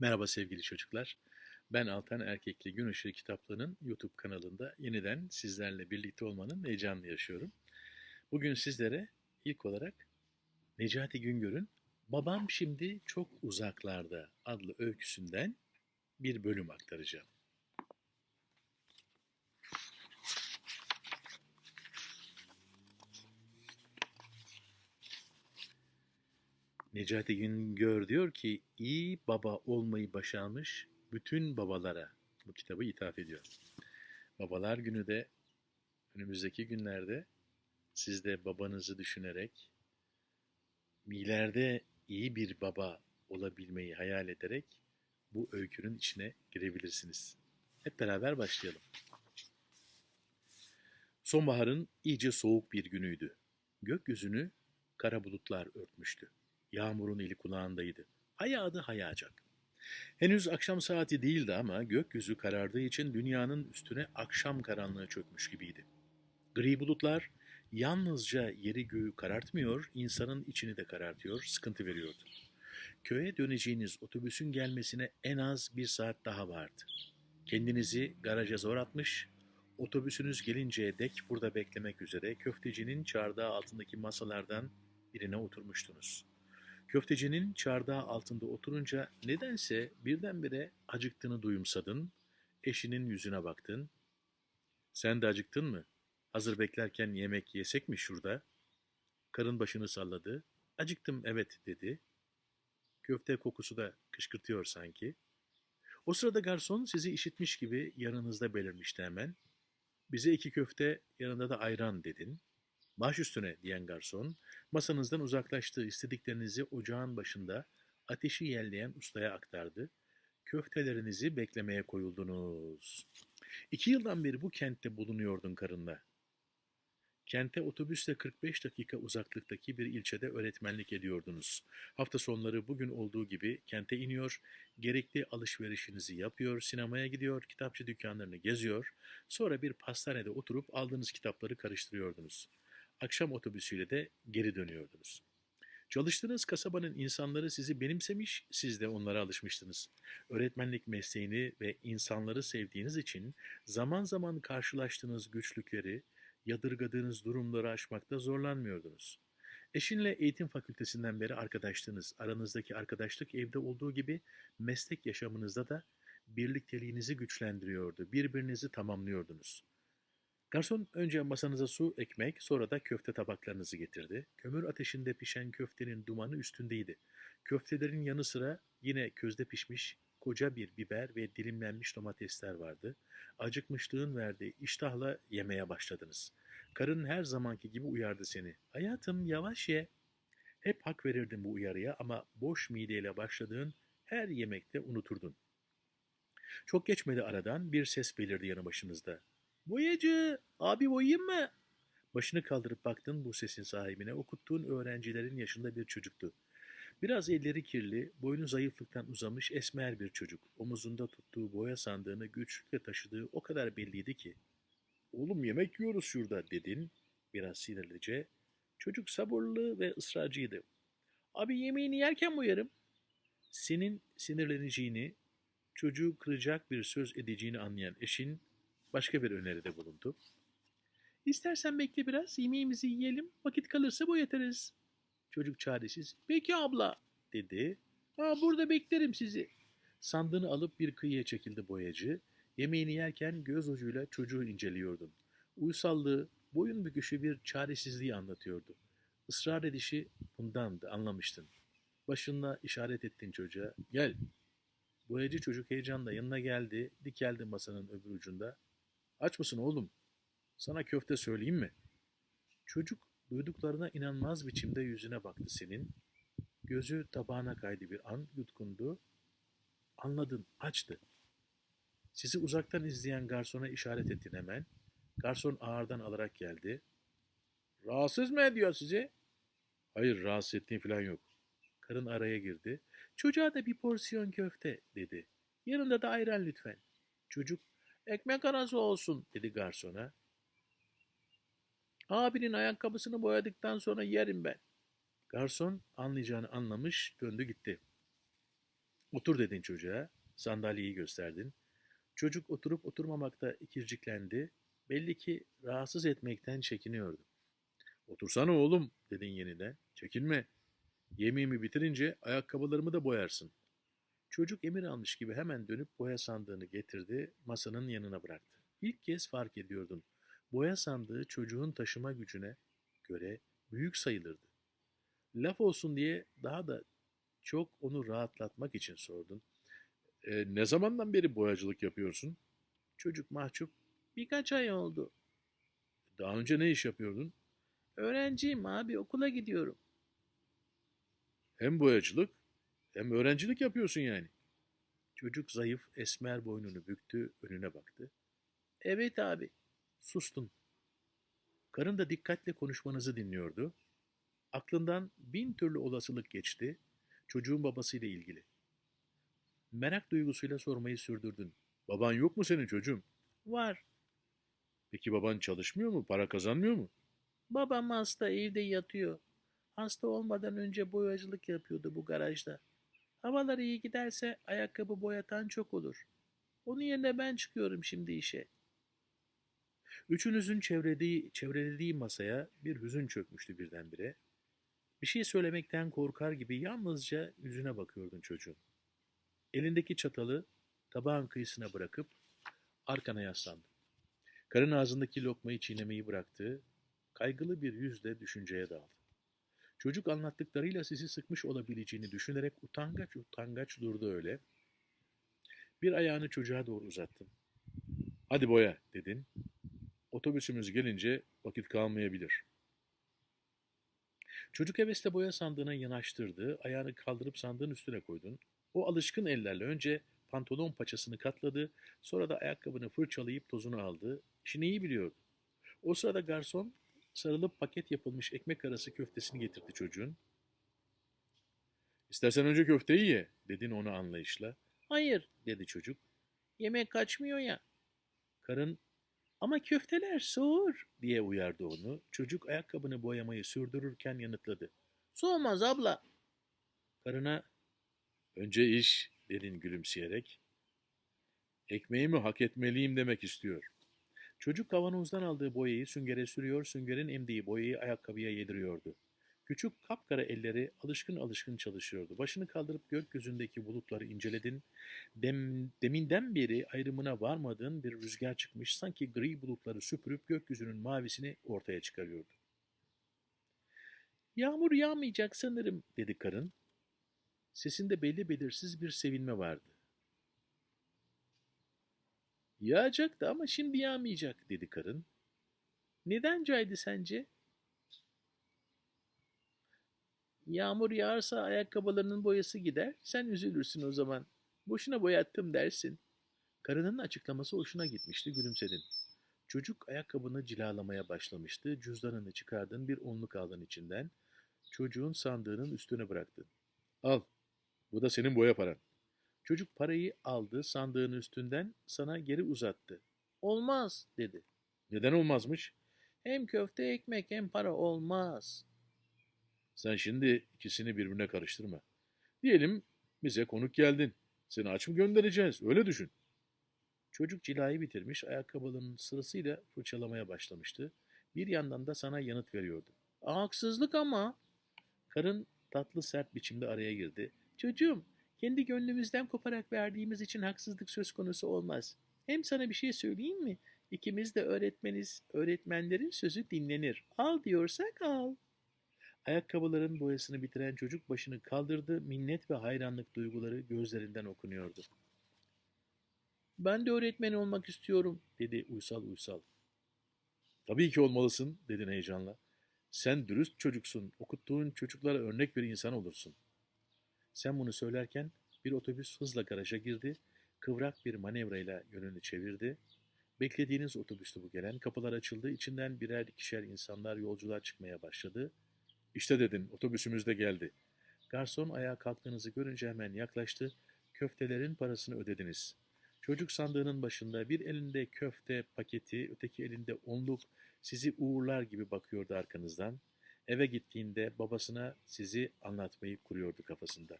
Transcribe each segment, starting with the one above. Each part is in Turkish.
Merhaba sevgili çocuklar. Ben Altan Erkekli Gün Işığı Kitapları'nın YouTube kanalında yeniden sizlerle birlikte olmanın heyecanını yaşıyorum. Bugün sizlere ilk olarak Necati Güngör'ün Babam Şimdi Çok Uzaklarda adlı öyküsünden bir bölüm aktaracağım. Necati Güngör diyor ki iyi baba olmayı başarmış bütün babalara bu kitabı ithaf ediyor. Babalar günü de önümüzdeki günlerde siz de babanızı düşünerek ileride iyi bir baba olabilmeyi hayal ederek bu öykünün içine girebilirsiniz. Hep beraber başlayalım. Sonbaharın iyice soğuk bir günüydü. Gökyüzünü kara bulutlar örtmüştü. Yağmurun eli kulağındaydı. Hayağdı hayacak. Henüz akşam saati değildi ama gökyüzü karardığı için dünyanın üstüne akşam karanlığı çökmüş gibiydi. Gri bulutlar yalnızca yeri göğü karartmıyor, insanın içini de karartıyor, sıkıntı veriyordu. Köye döneceğiniz otobüsün gelmesine en az bir saat daha vardı. Kendinizi garaja zor atmış, otobüsünüz gelinceye dek burada beklemek üzere köftecinin çardağı altındaki masalardan birine oturmuştunuz. Köftecinin çardağı altında oturunca nedense birdenbire acıktığını duyumsadın, eşinin yüzüne baktın. Sen de acıktın mı? Hazır beklerken yemek yesek mi şurada? Karın başını salladı. Acıktım evet dedi. Köfte kokusu da kışkırtıyor sanki. O sırada garson sizi işitmiş gibi yanınızda belirmişti hemen. Bize iki köfte yanında da ayran dedin. Baş üstüne diyen garson, masanızdan uzaklaştığı istediklerinizi ocağın başında ateşi yelleyen ustaya aktardı. Köftelerinizi beklemeye koyuldunuz. İki yıldan beri bu kentte bulunuyordun karınla. Kente otobüsle 45 dakika uzaklıktaki bir ilçede öğretmenlik ediyordunuz. Hafta sonları bugün olduğu gibi kente iniyor, gerekli alışverişinizi yapıyor, sinemaya gidiyor, kitapçı dükkanlarını geziyor, sonra bir pastanede oturup aldığınız kitapları karıştırıyordunuz akşam otobüsüyle de geri dönüyordunuz. Çalıştığınız kasabanın insanları sizi benimsemiş, siz de onlara alışmıştınız. Öğretmenlik mesleğini ve insanları sevdiğiniz için zaman zaman karşılaştığınız güçlükleri, yadırgadığınız durumları aşmakta zorlanmıyordunuz. Eşinle eğitim fakültesinden beri arkadaşlığınız, aranızdaki arkadaşlık evde olduğu gibi meslek yaşamınızda da birlikteliğinizi güçlendiriyordu, birbirinizi tamamlıyordunuz. Garson önce masanıza su, ekmek, sonra da köfte tabaklarınızı getirdi. Kömür ateşinde pişen köftenin dumanı üstündeydi. Köftelerin yanı sıra yine közde pişmiş koca bir biber ve dilimlenmiş domatesler vardı. Acıkmışlığın verdiği iştahla yemeye başladınız. Karın her zamanki gibi uyardı seni. Hayatım yavaş ye. Hep hak verirdin bu uyarıya ama boş mideyle başladığın her yemekte unuturdun. Çok geçmedi aradan bir ses belirdi yanı başınızda. Boyacı, abi boyayayım mı? Başını kaldırıp baktın bu sesin sahibine. Okuttuğun öğrencilerin yaşında bir çocuktu. Biraz elleri kirli, boynu zayıflıktan uzamış esmer bir çocuk. Omuzunda tuttuğu boya sandığını güçlükle taşıdığı o kadar belliydi ki. Oğlum yemek yiyoruz şurada dedin biraz sinirlice. Çocuk sabırlı ve ısrarcıydı. Abi yemeğini yerken boyarım. Senin sinirleneceğini, çocuğu kıracak bir söz edeceğini anlayan eşin başka bir öneride bulundu. İstersen bekle biraz, yemeğimizi yiyelim, vakit kalırsa boyatarız. Çocuk çaresiz, peki abla, dedi. Ha burada beklerim sizi. Sandığını alıp bir kıyıya çekildi boyacı. Yemeğini yerken göz ucuyla çocuğu inceliyordun. Uysallığı, boyun büküşü bir çaresizliği anlatıyordu. Israr edişi bundandı, anlamıştın. Başınla işaret ettin çocuğa. Gel. Boyacı çocuk heyecanla yanına geldi, dikeldi masanın öbür ucunda. Aç mısın oğlum? Sana köfte söyleyeyim mi? Çocuk duyduklarına inanmaz biçimde yüzüne baktı senin. Gözü tabağına kaydı bir an, yutkundu. Anladın, açtı. Sizi uzaktan izleyen garsona işaret ettin hemen. Garson ağırdan alarak geldi. Rahatsız mı ediyor sizi? Hayır, rahatsız ettiğim falan yok. Karın araya girdi. Çocuğa da bir porsiyon köfte dedi. Yanında da ayran lütfen. Çocuk Ekmek arası olsun dedi garsona. Abinin ayakkabısını boyadıktan sonra yerim ben. Garson anlayacağını anlamış döndü gitti. Otur dedin çocuğa. Sandalyeyi gösterdin. Çocuk oturup oturmamakta ikirciklendi. Belli ki rahatsız etmekten çekiniyordu. Otursana oğlum dedin yeniden. Çekinme. Yemeğimi bitirince ayakkabılarımı da boyarsın. Çocuk emir almış gibi hemen dönüp boya sandığını getirdi, masanın yanına bıraktı. İlk kez fark ediyordun. Boya sandığı çocuğun taşıma gücüne göre büyük sayılırdı. Laf olsun diye daha da çok onu rahatlatmak için sordun. "E, ne zamandan beri boyacılık yapıyorsun? Çocuk mahcup. Birkaç ay oldu. Daha önce ne iş yapıyordun? Öğrenciyim abi okula gidiyorum. Hem boyacılık hem öğrencilik yapıyorsun yani. Çocuk zayıf esmer boynunu büktü önüne baktı. Evet abi. Sustun. Karın da dikkatle konuşmanızı dinliyordu. Aklından bin türlü olasılık geçti. Çocuğun babasıyla ilgili. Merak duygusuyla sormayı sürdürdün. Baban yok mu senin çocuğum? Var. Peki baban çalışmıyor mu? Para kazanmıyor mu? Babam hasta evde yatıyor. Hasta olmadan önce boyacılık yapıyordu bu garajda. Havalar iyi giderse ayakkabı boyatan çok olur. Onun yerine ben çıkıyorum şimdi işe. Üçünüzün çevrelediği, çevrelediği masaya bir hüzün çökmüştü birdenbire. Bir şey söylemekten korkar gibi yalnızca yüzüne bakıyordun çocuğun. Elindeki çatalı tabağın kıyısına bırakıp arkana yaslandı. Karın ağzındaki lokmayı çiğnemeyi bıraktı, kaygılı bir yüzle düşünceye daldı. Çocuk anlattıklarıyla sizi sıkmış olabileceğini düşünerek utangaç utangaç durdu öyle. Bir ayağını çocuğa doğru uzattın. Hadi boya dedin. Otobüsümüz gelince vakit kalmayabilir. Çocuk hevesle boya sandığına yanaştırdı, ayağını kaldırıp sandığın üstüne koydun. O alışkın ellerle önce pantolon paçasını katladı, sonra da ayakkabını fırçalayıp tozunu aldı. İşini iyi biliyordu. O sırada garson sarılıp paket yapılmış ekmek arası köftesini getirdi çocuğun. İstersen önce köfteyi ye, dedin ona anlayışla. Hayır, dedi çocuk. Yemek kaçmıyor ya. Karın, ama köfteler soğur, diye uyardı onu. Çocuk ayakkabını boyamayı sürdürürken yanıtladı. Soğumaz abla. Karına, önce iş, dedin gülümseyerek. Ekmeğimi hak etmeliyim demek istiyor. Çocuk kavanozdan aldığı boyayı süngere sürüyor, süngerin emdiği boyayı ayakkabıya yediriyordu. Küçük kapkara elleri alışkın alışkın çalışıyordu. Başını kaldırıp gökyüzündeki bulutları inceledin. Dem, deminden beri ayrımına varmadığın bir rüzgar çıkmış, sanki gri bulutları süpürüp gökyüzünün mavisini ortaya çıkarıyordu. Yağmur yağmayacak sanırım, dedi karın. Sesinde belli belirsiz bir sevinme vardı. Yağacaktı ama şimdi yağmayacak dedi karın. Neden caydı sence? Yağmur yağarsa ayakkabılarının boyası gider. Sen üzülürsün o zaman. Boşuna boyattım dersin. Karının açıklaması hoşuna gitmişti gülümsedin. Çocuk ayakkabını cilalamaya başlamıştı. Cüzdanını çıkardın bir onluk aldın içinden. Çocuğun sandığının üstüne bıraktın. Al. Bu da senin boya paran. Çocuk parayı aldı sandığın üstünden sana geri uzattı. Olmaz dedi. Neden olmazmış? Hem köfte ekmek hem para olmaz. Sen şimdi ikisini birbirine karıştırma. Diyelim bize konuk geldin. Seni aç mı göndereceğiz? Öyle düşün. Çocuk cilayı bitirmiş, ayakkabılarının sırasıyla fırçalamaya başlamıştı. Bir yandan da sana yanıt veriyordu. Haksızlık ama. Karın tatlı sert biçimde araya girdi. Çocuğum, kendi gönlümüzden koparak verdiğimiz için haksızlık söz konusu olmaz. Hem sana bir şey söyleyeyim mi? İkimiz de öğretmeniz, öğretmenlerin sözü dinlenir. Al diyorsak al. Ayakkabıların boyasını bitiren çocuk başını kaldırdı, minnet ve hayranlık duyguları gözlerinden okunuyordu. Ben de öğretmen olmak istiyorum, dedi uysal uysal. Tabii ki olmalısın, dedin heyecanla. Sen dürüst çocuksun, okuttuğun çocuklara örnek bir insan olursun. Sen bunu söylerken bir otobüs hızla garaja girdi, kıvrak bir manevrayla yönünü çevirdi. Beklediğiniz otobüstü bu gelen, kapılar açıldı, içinden birer ikişer insanlar yolcular çıkmaya başladı. İşte dedin, otobüsümüz de geldi. Garson ayağa kalktığınızı görünce hemen yaklaştı. Köftelerin parasını ödediniz. Çocuk sandığının başında bir elinde köfte paketi, öteki elinde onluk sizi uğurlar gibi bakıyordu arkanızdan. Eve gittiğinde babasına sizi anlatmayı kuruyordu kafasında.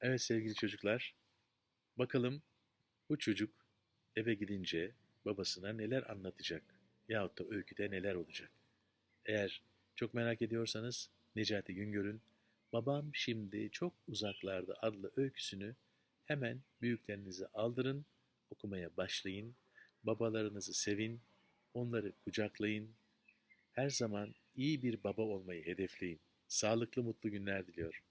Evet sevgili çocuklar, bakalım bu çocuk eve gidince babasına neler anlatacak yahut da öyküde neler olacak. Eğer çok merak ediyorsanız Necati Güngör'ün Babam Şimdi Çok Uzaklarda adlı öyküsünü hemen büyüklerinize aldırın, okumaya başlayın, babalarınızı sevin, onları kucaklayın, her zaman iyi bir baba olmayı hedefleyin. Sağlıklı mutlu günler diliyor.